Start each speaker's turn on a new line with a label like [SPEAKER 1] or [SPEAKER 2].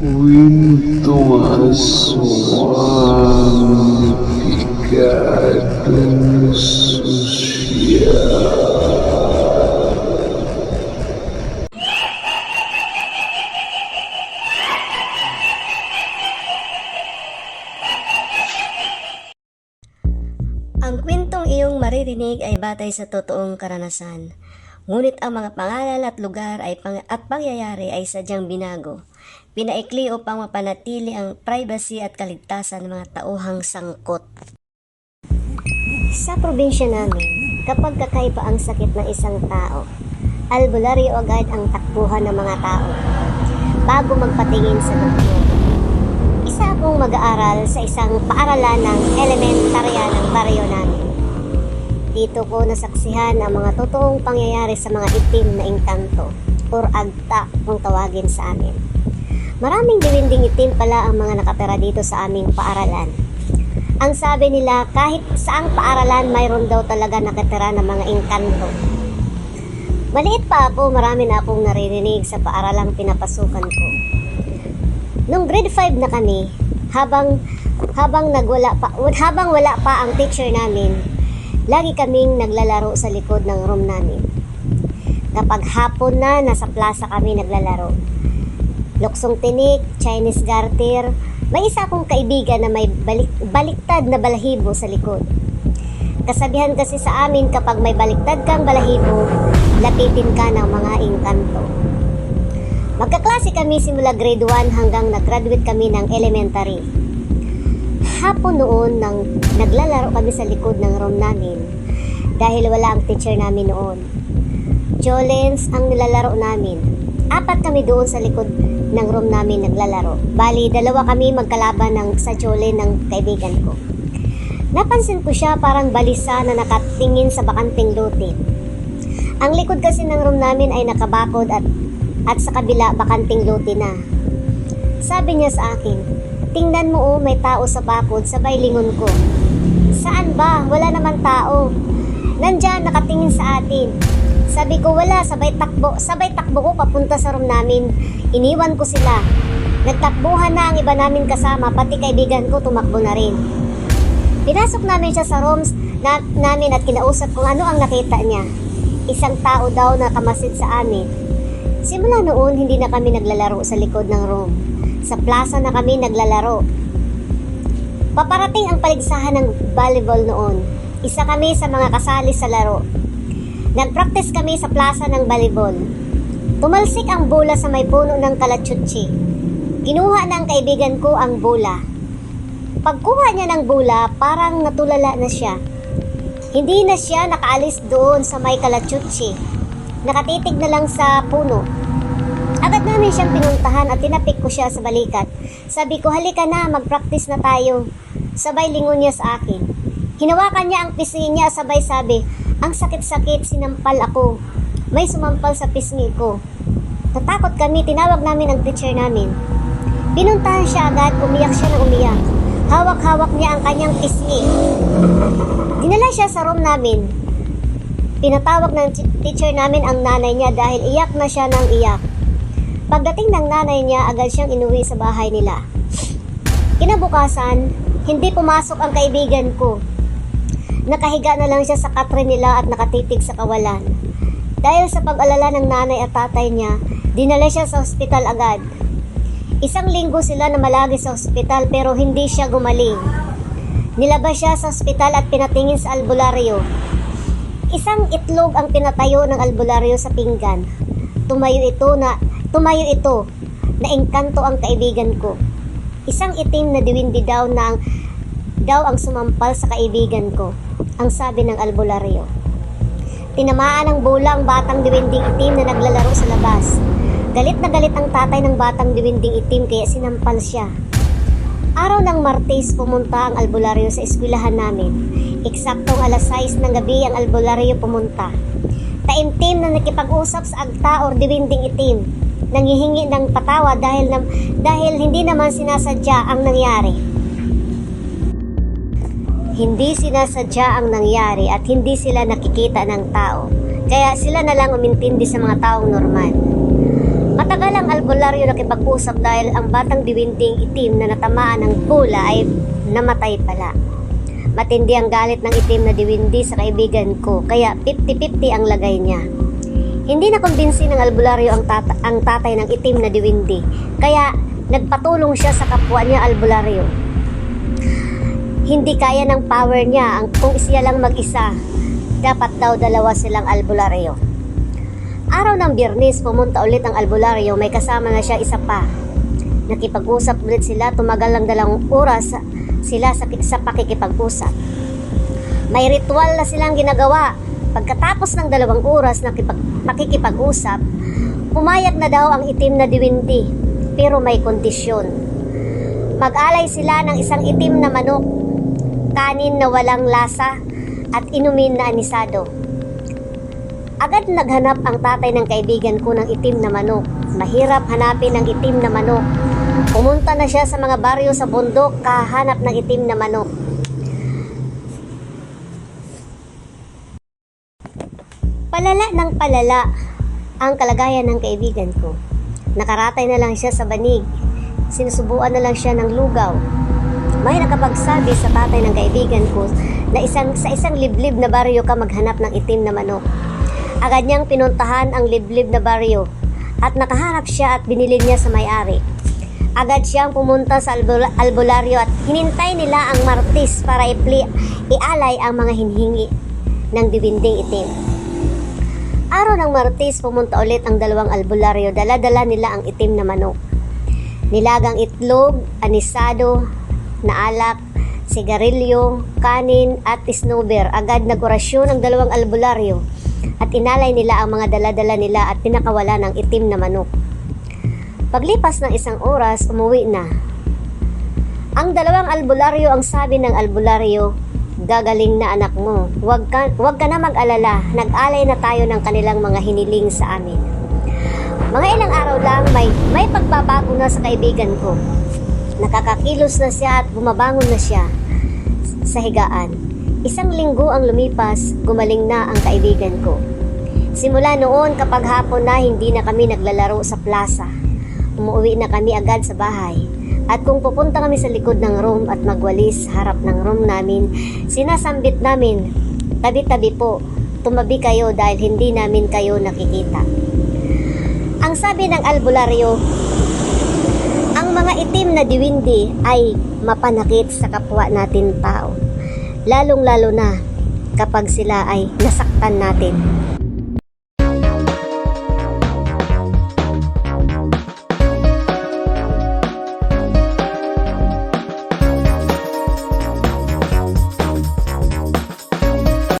[SPEAKER 1] Kwentong aswang pikadong sosyal.
[SPEAKER 2] Ang kwentong iyong maririnig ay batay sa totoong karanasan. Ngunit ang mga pangalan at lugar ay pang- at pangyayari ay sadyang binago. Pinaikli upang mapanatili ang privacy at kaligtasan ng mga tauhang sangkot. Sa probinsya namin, kapag kakaiba ang sakit ng isang tao, albularyo agad ang takbuhan ng mga tao bago magpatingin sa doktor. Isa akong mag-aaral sa isang paaralan ng elementarya ng baryo namin. Dito ko nasaksihan ang mga totoong pangyayari sa mga itim na engkanto or agta kung tawagin sa amin. Maraming diwinding itim pala ang mga nakatira dito sa aming paaralan. Ang sabi nila kahit saang paaralan mayroon daw talaga nakatira ng mga engkanto. Maliit pa ako, marami na akong naririnig sa paaralang pinapasukan ko. Nung grade 5 na kami, habang habang nagwala pa habang wala pa ang teacher namin, lagi kaming naglalaro sa likod ng room namin. Kapag hapon na, nasa plaza kami naglalaro. Luksong tinik, Chinese garter, may isa akong kaibigan na may balik, baliktad na balahibo sa likod. Kasabihan kasi sa amin kapag may baliktad kang balahibo, lapitin ka ng mga engkanto. Magkaklase kami simula grade 1 hanggang nag-graduate kami ng elementary. Hapon noon nang naglalaro kami sa likod ng room namin dahil wala ang teacher namin noon. Jolens ang nilalaro namin. Apat kami doon sa likod ng room namin naglalaro. Bali, dalawa kami magkalaban ng sa Jolen ng kaibigan ko. Napansin ko siya parang balisa na nakatingin sa bakanting lutin. Ang likod kasi ng room namin ay nakabakod at at sa kabila bakanting lote na. Sabi niya sa akin, tingnan mo oh may tao sa bakod sabay lingon ko. Saan ba? Wala naman tao. Nandyan, nakatingin sa atin. Sabi ko wala, sabay takbo, sabay takbo ko papunta sa room namin. Iniwan ko sila. Nagtakbuhan na ang iba namin kasama, pati kaibigan ko tumakbo na rin. Pinasok namin siya sa rooms na, namin at kinausap kung ano ang nakita niya. Isang tao daw na kamasid sa amin. Simula noon, hindi na kami naglalaro sa likod ng room. Sa plaza na kami naglalaro. Paparating ang paligsahan ng volleyball noon. Isa kami sa mga kasali sa laro. Nagpractice kami sa plaza ng volleyball. Tumalsik ang bola sa may puno ng kalatsutsi. Kinuha ng kaibigan ko ang bola. Pagkuha niya ng bola, parang natulala na siya. Hindi na siya nakaalis doon sa may kalatsutsi. Nakatitig na lang sa puno. Agad namin siyang pinuntahan at tinapik ko siya sa balikat. Sabi ko, halika na, mag-practice na tayo. Sabay lingon niya sa akin. Hinawakan niya ang pisngi niya, sabay sabi, ang sakit-sakit, sinampal ako. May sumampal sa pisngi ko. Natakot kami, tinawag namin ang teacher namin. Pinuntahan siya agad, umiyak siya na umiyak. Hawak-hawak niya ang kanyang pisngi. Dinala siya sa room namin. Pinatawag ng teacher namin ang nanay niya dahil iyak na siya ng iyak. Pagdating ng nanay niya, agad siyang inuwi sa bahay nila. Kinabukasan, hindi pumasok ang kaibigan ko. Nakahiga na lang siya sa katre nila at nakatitig sa kawalan. Dahil sa pag-alala ng nanay at tatay niya, dinala siya sa ospital agad. Isang linggo sila na malagi sa ospital pero hindi siya gumaling. Nilabas siya sa ospital at pinatingin sa albularyo. Isang itlog ang pinatayo ng albularyo sa pinggan. Tumayo ito na tumayo ito na engkanto ang kaibigan ko. Isang itim na diwindi daw ang daw ang sumampal sa kaibigan ko. Ang sabi ng albularyo. Tinamaan ng bola ang batang diwinding itim na naglalaro sa labas. Galit na galit ang tatay ng batang diwinding itim kaya sinampal siya. Araw ng Martes pumunta ang albularyo sa eskwelahan namin. Eksaktong alas 6 ng gabi ang albularyo pumunta. Taimtim na nakipag-usap sa agta or diwinding itim. Nangihingi ng patawa dahil, nam, dahil hindi naman sinasadya ang nangyari. Hindi sinasadya ang nangyari at hindi sila nakikita ng tao. Kaya sila na lang umintindi sa mga taong normal. Matagal ang albularyo nakipag-usap dahil ang batang diwinding itim na natamaan ng bola ay namatay pala. Matindi ang galit ng itim na diwindi sa kaibigan ko, kaya 50-50 ang lagay niya. Hindi na kumbinsi ng albularyo ang, tata- ang tatay ng itim na diwindi, kaya nagpatulong siya sa kapwa niya albularyo. Hindi kaya ng power niya ang kung siya lang mag-isa. Dapat daw dalawa silang albularyo. Araw ng biyernes, pumunta ulit ang albularyo, may kasama na siya isa pa. Nakipag-usap ulit sila, tumagal ng dalawang oras sila sa, sa pakikipag-usap. May ritual na silang ginagawa. Pagkatapos ng dalawang oras na kipag, pakikipag-usap, pumayag na daw ang itim na diwindi, pero may kondisyon. Mag-alay sila ng isang itim na manok, kanin na walang lasa, at inumin na anisado. Agad naghanap ang tatay ng kaibigan ko ng itim na manok. Mahirap hanapin ang itim na manok. Pumunta na siya sa mga baryo sa bundok kahanap ng itim na manok. Palala ng palala ang kalagayan ng kaibigan ko. Nakaratay na lang siya sa banig. Sinusubuan na lang siya ng lugaw. May nakapagsabi sa tatay ng kaibigan ko na isang, sa isang liblib na baryo ka maghanap ng itim na manok. Agad niyang pinuntahan ang liblib na baryo at nakaharap siya at binili niya sa may-ari. Agad siyang pumunta sa albul- albularyo at hinintay nila ang martis para ipli, ialay ang mga hinhingi ng diwinding itim. Araw ng martis, pumunta ulit ang dalawang albularyo. Dala-dala nila ang itim na manok. Nilagang itlog, anisado, na alak, sigarilyo, kanin at snowber. Agad nagorasyon ang dalawang albularyo at inalay nila ang mga dala-dala nila at pinakawala ng itim na manok. Paglipas ng isang oras, umuwi na. Ang dalawang albularyo ang sabi ng albularyo, gagaling na anak mo. Huwag ka, huwag ka na mag-alala, nag-alay na tayo ng kanilang mga hiniling sa amin. Mga ilang araw lang, may, may pagbabago na sa kaibigan ko. Nakakakilos na siya at bumabangon na siya sa higaan. Isang linggo ang lumipas, gumaling na ang kaibigan ko. Simula noon kapag hapon na hindi na kami naglalaro sa plaza. Umuwi na kami agad sa bahay. At kung pupunta kami sa likod ng room at magwalis sa harap ng room namin, sinasambit namin, tabi-tabi po, tumabi kayo dahil hindi namin kayo nakikita. Ang sabi ng albularyo, mga itim na diwindi ay mapanakit sa kapwa natin tao. Lalong-lalo na kapag sila ay nasaktan natin.